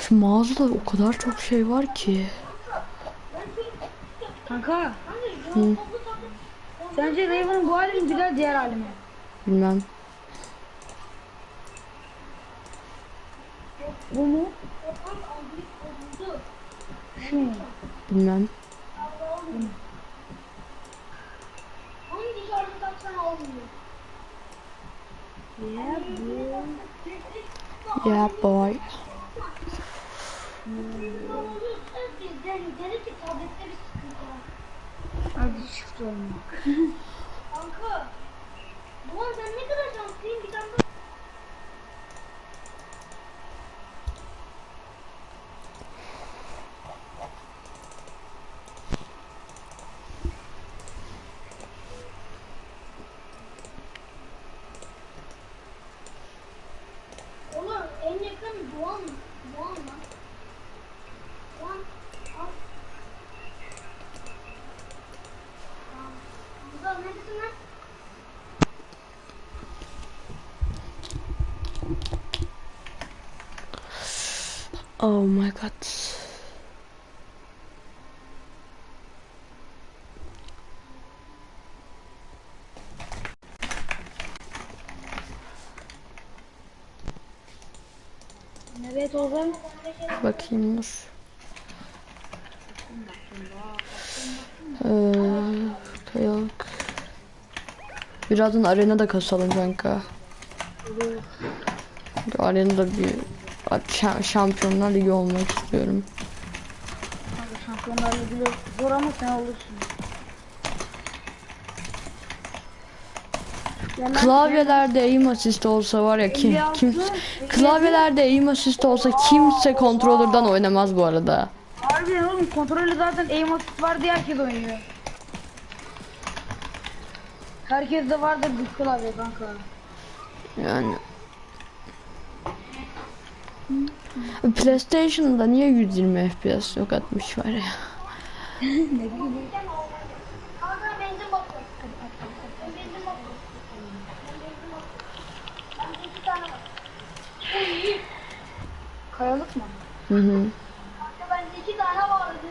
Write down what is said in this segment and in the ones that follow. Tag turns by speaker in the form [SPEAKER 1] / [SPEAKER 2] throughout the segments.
[SPEAKER 1] Şu mağazada o kadar çok şey var ki.
[SPEAKER 2] Kanka.
[SPEAKER 1] Hı,
[SPEAKER 2] Sence Raven'ın bu hali mi güzel diğer hali mi?
[SPEAKER 1] bilmem.
[SPEAKER 2] Bu mu? Şu mu?
[SPEAKER 1] Bilmem.
[SPEAKER 3] Hangi dışarıda taksan olmuyor?
[SPEAKER 2] Ya bu.
[SPEAKER 1] Yeah boy.
[SPEAKER 3] Deli, deli ki tablette bir sıkıntı var.
[SPEAKER 2] Hadi çift olmak.
[SPEAKER 3] Kanka. Bu an sen ne kadar şanslıyım bir tane daha- Oğlum en yakın Doğan mı? Doğan lan. Doğan. Al. Tamam. Hamza neredesin lan?
[SPEAKER 1] Oh my god.
[SPEAKER 2] Evet Ozan.
[SPEAKER 1] Bakayım dur. Ee, kayalık. Birazdan arenada kasalım kanka. Arenada bir şa- şampiyonlar ligi olmak istiyorum.
[SPEAKER 2] Kanka şampiyonlar ligi zor ama sen olursun. Ya lan-
[SPEAKER 1] Klavyelerde aim assist olsa var ya kim kim klavyelerde aim assist olsa kimse controller'dan oynamaz bu arada.
[SPEAKER 2] Harbiden oğlum kontrolü zaten aim assist var diye herkes oynuyor. Herkes de vardır bir klavye kanka.
[SPEAKER 1] Yani PlayStation'da niye 120 FPS yok atmış var ya.
[SPEAKER 3] Kanka benzin bakıyor. Ben benzin bakıyor. Ben benzin bakıyor. Ben iki tane var. Uy,
[SPEAKER 2] Kayalık mı?
[SPEAKER 1] Hı hı.
[SPEAKER 3] Bende iki tane vardı.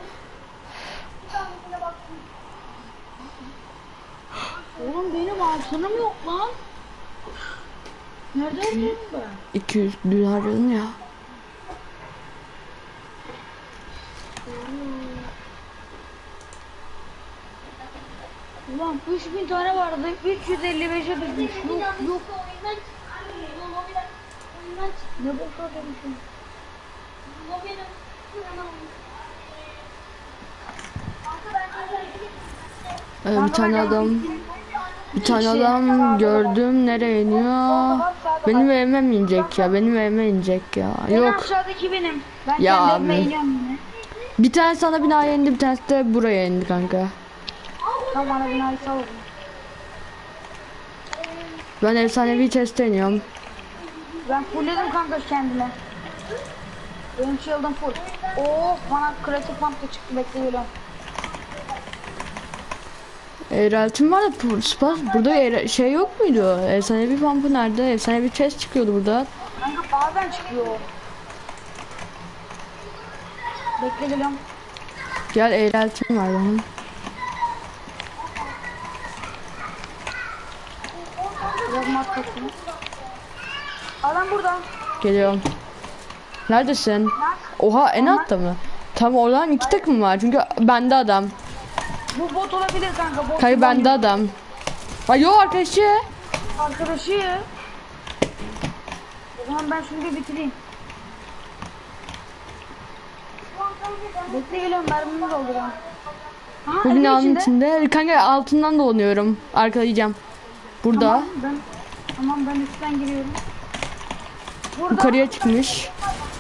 [SPEAKER 3] Bir tanesine baktım.
[SPEAKER 2] Oğlum benim altınım yok lan. Nerede aldın ben?
[SPEAKER 1] 200 dün harcadın ya.
[SPEAKER 2] Ulan 3000 tane vardı. 355'e düşmüş. Yok yok. Ne bu kadar bir şey?
[SPEAKER 3] Lobiden hemen oyun. Kanka ben sana
[SPEAKER 1] Ee, bir tane adam bir tane adam gördüm nereye iniyor? Benim evime mi inecek ya? Benim evime inecek ya. Yok.
[SPEAKER 2] aşağıdaki benim. Ben
[SPEAKER 1] Ya
[SPEAKER 2] kendi evime
[SPEAKER 1] abi.
[SPEAKER 2] iniyorum yine.
[SPEAKER 1] Bir tane sana binaya indi, bir tanesi de buraya indi kanka.
[SPEAKER 2] Tamam bana binayı sal.
[SPEAKER 1] Ben efsanevi chest'e iniyorum.
[SPEAKER 2] Ben fullledim kanka kendime. Benim shield'ım full. Oh bana klasik pump da çıktı bekle geliyorum.
[SPEAKER 1] Eğreltim var da spas burada şey yok muydu? Efsanevi pump'ı nerede? Efsanevi chest çıkıyordu burada.
[SPEAKER 2] Kanka bazen çıkıyor. Bekle geliyorum.
[SPEAKER 1] Gel eğreltim var benim.
[SPEAKER 2] Adam burada.
[SPEAKER 1] Geliyorum. Neredesin? Oha en altta mı? Tam oradan iki takım var çünkü bende adam.
[SPEAKER 2] Bu bot olabilir kanka. Bot
[SPEAKER 1] Hayır bende adam. Ay yo arkadaşı.
[SPEAKER 2] Arkadaşı. O zaman ben şunu bir bitireyim. Bekle geliyorum mermimi dolduruyorum. Aha,
[SPEAKER 1] Bu binanın
[SPEAKER 2] içinde.
[SPEAKER 1] içinde. Kanka altından dolanıyorum. Arkalayacağım. Burada.
[SPEAKER 2] Tamam ben, tamam ben üstten giriyorum. Burada
[SPEAKER 1] Yukarıya çıkmış.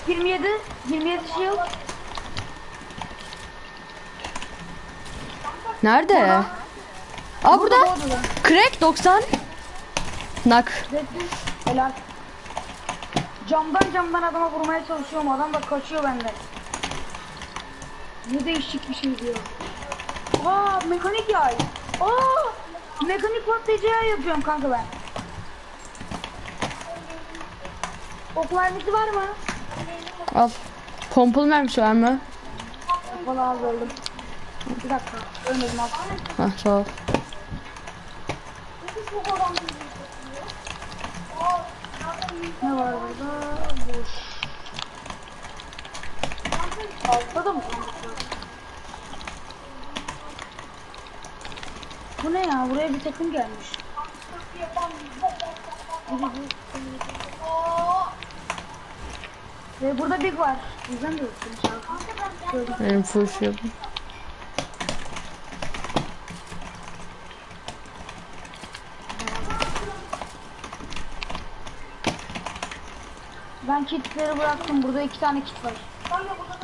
[SPEAKER 2] 27, 27 shield.
[SPEAKER 1] Nerede? Aa burada.
[SPEAKER 2] bu odada.
[SPEAKER 1] Crack 90. Nak.
[SPEAKER 2] Helal. Camdan camdan adama vurmaya çalışıyorum. Adam da kaçıyor benden. Ne değişik bir şey diyor. Aa mekanik yay. Aa mekanik patlayıcı yay yapıyorum kanka ben. Ok mermisi var mı?
[SPEAKER 1] Al. Pompalı mermisi var mı?
[SPEAKER 2] Kapalı az öldüm. Bir dakika. Ölmedim az.
[SPEAKER 1] Hah sağ ol.
[SPEAKER 2] Ne var burada? Boş. Altta da mı? Bu ne ya? Buraya bir takım gelmiş. Ve burada Big var. Bizden de yoksun şarkı.
[SPEAKER 1] Benim full şey yapayım.
[SPEAKER 2] Ben kitleri bıraktım. Burada iki tane kit var.
[SPEAKER 3] Kanka burada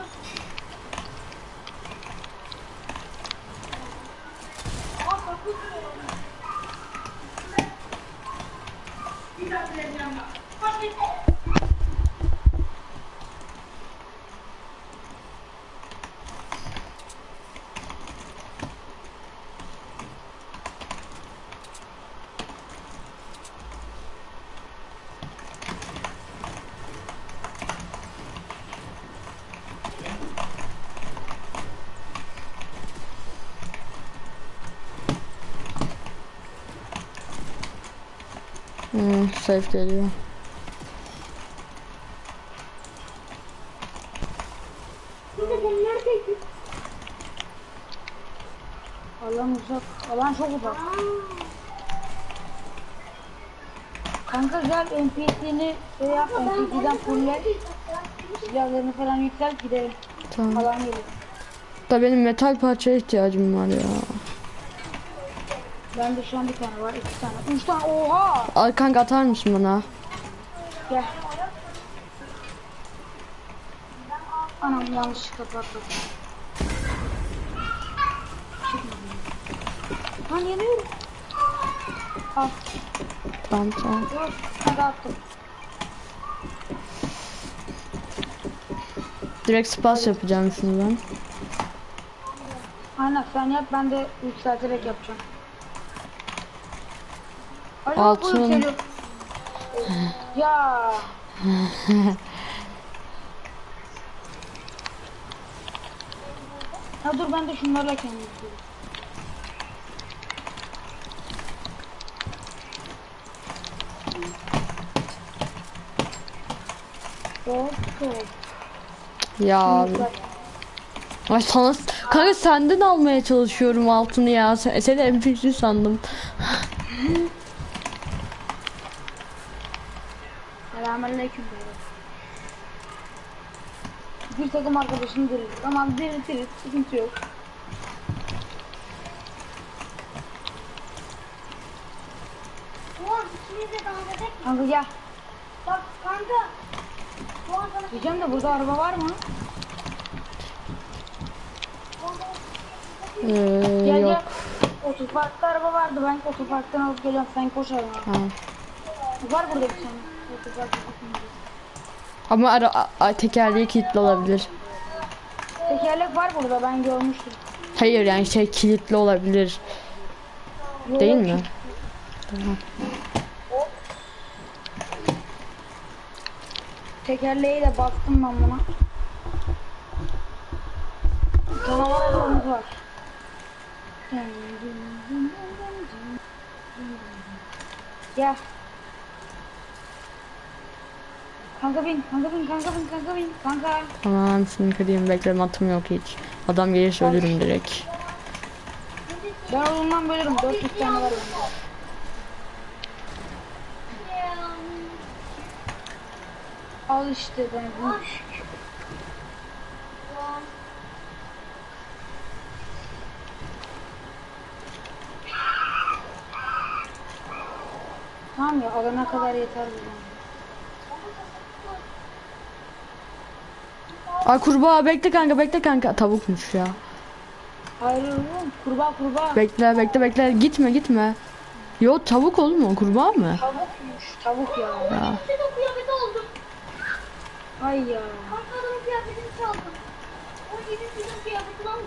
[SPEAKER 1] safe geliyor.
[SPEAKER 2] Alan uzak. Alan çok uzak. Kanka gel NPC'ni şey yap. NPC'den fulle. Silahlarını falan yükselt gidelim.
[SPEAKER 1] Tamam.
[SPEAKER 2] Alan geliyor.
[SPEAKER 1] Da benim metal parçaya ihtiyacım var ya.
[SPEAKER 2] Bende şu an bir tane var. iki tane. Üç tane. Oha!
[SPEAKER 1] Al kanka atar mısın bana?
[SPEAKER 2] Gel. Anam yanlış kapattım. Lan yanıyorum. Al.
[SPEAKER 1] Tamam tamam.
[SPEAKER 2] Dur. Hadi attım.
[SPEAKER 1] Direkt spas yapacağım şunu ben.
[SPEAKER 2] Aynen sen yap ben de yükselterek yapacağım.
[SPEAKER 1] Altın.
[SPEAKER 2] ya. ha dur ben de şunlarla kendim yapıyorum.
[SPEAKER 1] Ya abi. Ay sana kanka senden almaya çalışıyorum altını ya. Sen, seni NPC sandım.
[SPEAKER 2] Selamünaleyküm beyler. Bir takım arkadaşını dirildi. Tamam diriltiriz. Sıkıntı yok.
[SPEAKER 3] Ulan ikimiz de dans edek mi?
[SPEAKER 2] Kanka gel.
[SPEAKER 3] Bak kanka.
[SPEAKER 2] Diyeceğim de burada araba var mı?
[SPEAKER 1] Ee,
[SPEAKER 2] Gel
[SPEAKER 1] yok.
[SPEAKER 2] gel. Otoparkta araba vardı. Ben otoparktan alıp geliyorum. Sen koş arabaya.
[SPEAKER 1] Ha.
[SPEAKER 2] Var burada bir tane.
[SPEAKER 1] Ama ara, a- tekerleği kilitli olabilir.
[SPEAKER 2] Tekerlek var burada. Ben görmüştüm.
[SPEAKER 1] Hayır yani şey kilitli olabilir.
[SPEAKER 2] Yok,
[SPEAKER 1] Değil mi?
[SPEAKER 2] Tekerleği de bastım ben buna. Canavar var. Gel. Kanka bin, kanka bin, kanka bin, kanka bin, kanka.
[SPEAKER 1] Tamam şimdi kırayım bekle matım yok hiç. Adam gelirse ölürüm direkt.
[SPEAKER 2] Ben ondan bölürüm. 400 tane var bende. Al işte ben bunu. Tamam ya alana kadar yeter bu.
[SPEAKER 1] Ay kurbağa bekle kanka bekle kanka. Tavukmuş ya.
[SPEAKER 2] Hayır oğlum kurbağa kurbağa.
[SPEAKER 1] Bekle bekle bekle gitme gitme. Yo tavuk oğlum o kurbağa mı?
[SPEAKER 2] Tavukmuş tavuk ya.
[SPEAKER 1] Ya.
[SPEAKER 2] Ay ya.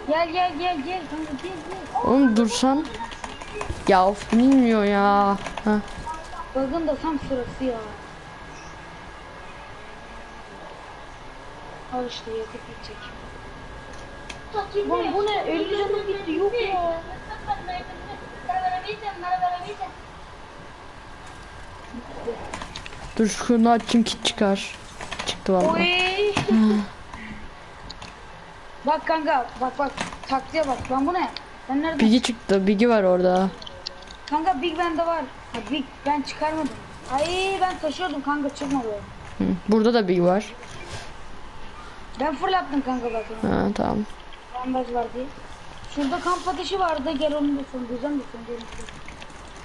[SPEAKER 2] Gel gel gel gel kanka gel gel.
[SPEAKER 1] Oğlum dursan. Ya of bilmiyor ya.
[SPEAKER 2] Bakın da tam sırası ya. Al işte yakıt bitecek. Lan bu ne? 50 canım bitti yok ya.
[SPEAKER 1] Dur şunu açayım kit çıkar. Çıktı vallahi.
[SPEAKER 2] Oy. bak kanka bak bak taktiğe bak lan bu ne? Ben nerede?
[SPEAKER 1] Bigi çıktı. Bigi var orada.
[SPEAKER 2] Kanka Big Ben'de var. Ha, Big Ben çıkarmadım. Ay ben taşıyordum kanka çıkmadı.
[SPEAKER 1] Hı. Burada da Bigi var.
[SPEAKER 2] Ben fırlattım kanka bak. onu.
[SPEAKER 1] Ha tamam.
[SPEAKER 2] Bandaj var diye. Şurada kamp ateşi vardı. Gel onu da söndüreceğim de söndüreceğim.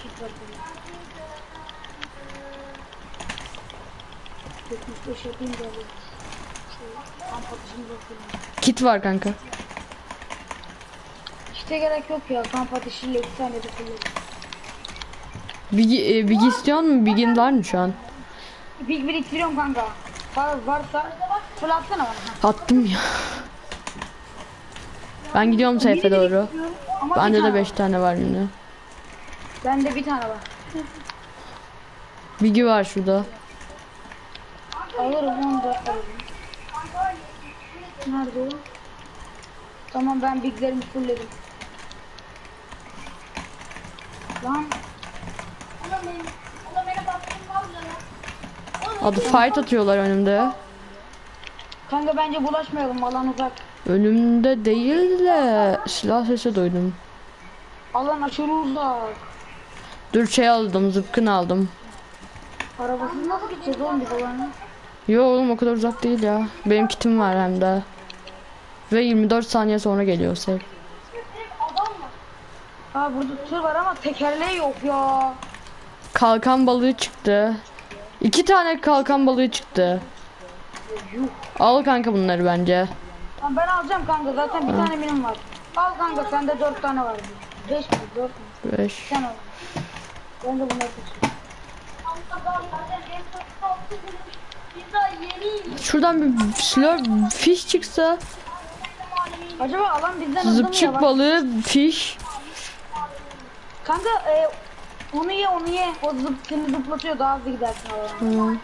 [SPEAKER 2] Kit var burada. 75 yapayım da alayım. Şöyle kamp ateşini bakayım.
[SPEAKER 1] Kit var kanka.
[SPEAKER 2] Kite gerek yok ya. Kamp ateşiyle iki tane de kullanırım.
[SPEAKER 1] Bigi, e, Bigi istiyor mu? Big'in var mı şu an?
[SPEAKER 2] Big biriktiriyorum kanka. Var, varsa fırlatsana bana.
[SPEAKER 1] Attım ya. Ben gidiyorum seyfe doğru. Bende de
[SPEAKER 2] tane
[SPEAKER 1] 5 tane var yine.
[SPEAKER 2] Bende bir tane var.
[SPEAKER 1] Bigi var şurada.
[SPEAKER 2] Alırım onu da alırım. Nerede o? Tamam ben biglerimi fullledim. Lan
[SPEAKER 1] Adı fight atıyorlar önümde.
[SPEAKER 2] Kanka bence bulaşmayalım alan uzak.
[SPEAKER 1] Önümde değil de silah sesi duydum.
[SPEAKER 2] Alan aşırı uzak.
[SPEAKER 1] Dur şey aldım zıpkın aldım.
[SPEAKER 2] Arabasız nasıl gideceğiz oğlum biz alanı?
[SPEAKER 1] Yo oğlum o kadar uzak değil ya. Benim kitim var hem de. Ve 24 saniye sonra geliyor sev.
[SPEAKER 2] Ha burada tır var ama tekerleği yok ya.
[SPEAKER 1] Kalkan balığı çıktı. İki tane kalkan balığı çıktı. Al kanka bunları bence.
[SPEAKER 2] Lan ben alacağım kanka zaten bir tane benim var. Al kanka sende dört tane var. Beş mi dört mü?
[SPEAKER 1] 5.
[SPEAKER 2] Sen al. Ben de bunları seçeyim.
[SPEAKER 1] Şuradan bir slow fish çıksa.
[SPEAKER 2] Acaba alan bizden hızlı mı
[SPEAKER 1] Zıpçık balığı fish.
[SPEAKER 2] Kanka e, onu ye onu ye. O zıp seni zıplatıyor daha hızlı gidersin alana.
[SPEAKER 1] Hı.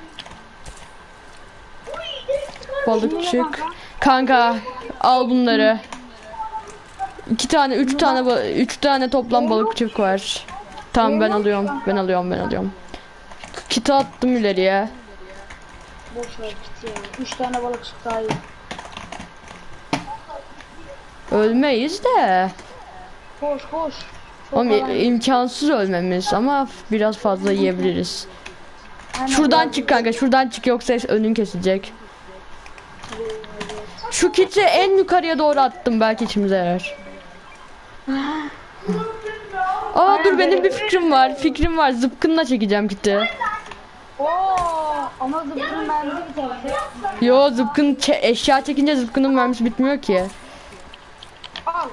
[SPEAKER 1] Balıkçık. Kanka al bunları. İki tane, üç tane, üç tane toplam balıkçık var. Tamam ben alıyorum, ben alıyorum, ben alıyorum. Kiti attım ileriye.
[SPEAKER 2] Boş ver git ya. Üç tane balık çıktı daha iyi.
[SPEAKER 1] Ölmeyiz de.
[SPEAKER 2] Koş koş. Çok
[SPEAKER 1] Oğlum imkansız ölmemiz ama biraz fazla yiyebiliriz.
[SPEAKER 2] Aynen,
[SPEAKER 1] Şuradan çık kanka, şuradan çık yoksa önün kesilecek. Şu kiti en yukarıya doğru attım belki içimize yarar. Aa dur benim bir fikrim var. Fikrim var. Zıpkınla çekeceğim kiti.
[SPEAKER 2] Oo, ama zıpkın mermisi.
[SPEAKER 1] Yo zıpkın çe- eşya çekince zıpkının mermisi bitmiyor ki.
[SPEAKER 2] Al.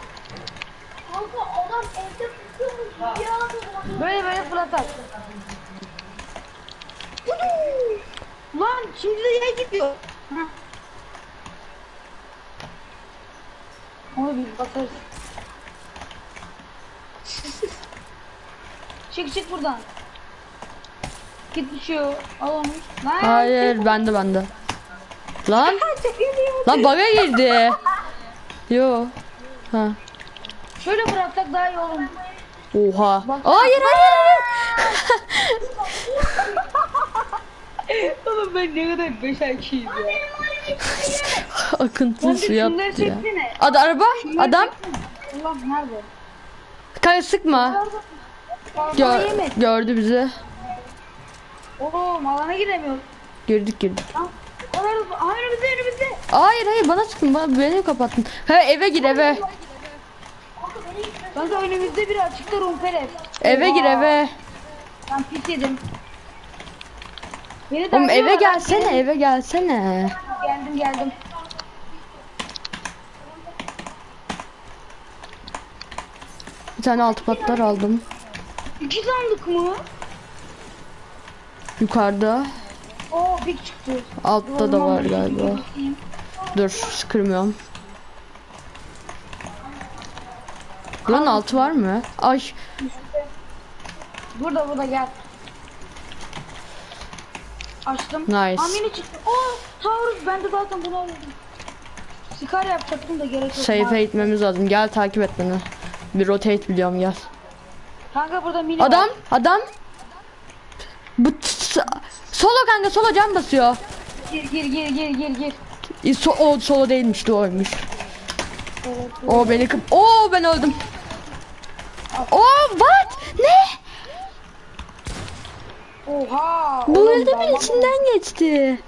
[SPEAKER 2] Böyle böyle fırlatar. Lan şimdi de yay gidiyor. Onu bir bakarız. çık çık buradan. Git düşüyor. Al onu. Lan.
[SPEAKER 1] Hayır bende bende. Lan lan baga girdi. Yo. Ha.
[SPEAKER 2] Şöyle bıraksak daha iyi olur.
[SPEAKER 1] Oha. Hayır hayır hayır.
[SPEAKER 2] Oğlum ben ne kadar beş IQ'yim ya.
[SPEAKER 1] Akıntı
[SPEAKER 2] şunları
[SPEAKER 1] attı ya. Ad araba adam.
[SPEAKER 2] Allah nerede?
[SPEAKER 1] Kanka sıkma.
[SPEAKER 2] Gör.
[SPEAKER 1] Gör, gördü bizi.
[SPEAKER 2] Oğlum alana giremiyor.
[SPEAKER 1] Girdik girdik.
[SPEAKER 2] Lan. Onlar Aa, önümüzde.
[SPEAKER 1] Hayır hayır bana sıkın bana beni kapattın. Ha eve gir eve.
[SPEAKER 2] Kanka önümüzde biri açıkta rumperes.
[SPEAKER 1] Eve gir eve.
[SPEAKER 2] Ben pis yedim. Beni
[SPEAKER 1] Oğlum eve gelsene eve gelsene.
[SPEAKER 2] Geldim geldim.
[SPEAKER 1] Bir tane altı patlar aldım.
[SPEAKER 2] İki sandık mı?
[SPEAKER 1] Yukarıda.
[SPEAKER 2] Oo big çıktı.
[SPEAKER 1] Altta da var galiba. Dur sıkırmıyorum. Lan altı var mı? Ay
[SPEAKER 2] Burada burada gel. Açtım.
[SPEAKER 1] Nice.
[SPEAKER 2] Amini çıktı. Oo Taurus ben de zaten bunu alıyordum. Sikar yapacaktım da gerek yok.
[SPEAKER 1] Safe'e gitmemiz lazım. Gel takip et beni. Bir rotate biliyorum gel.
[SPEAKER 2] Kanka burada mini
[SPEAKER 1] Adam,
[SPEAKER 2] var.
[SPEAKER 1] adam. Bu solo kanka solo can basıyor.
[SPEAKER 2] Gir gir gir gir gir gir.
[SPEAKER 1] E, So, o solo değilmiş doğruymuş. O beni kıp. Oo ben öldüm. Oo what? Ne?
[SPEAKER 2] Oha.
[SPEAKER 1] Bu öldümün
[SPEAKER 2] dalma-
[SPEAKER 1] içinden geçti.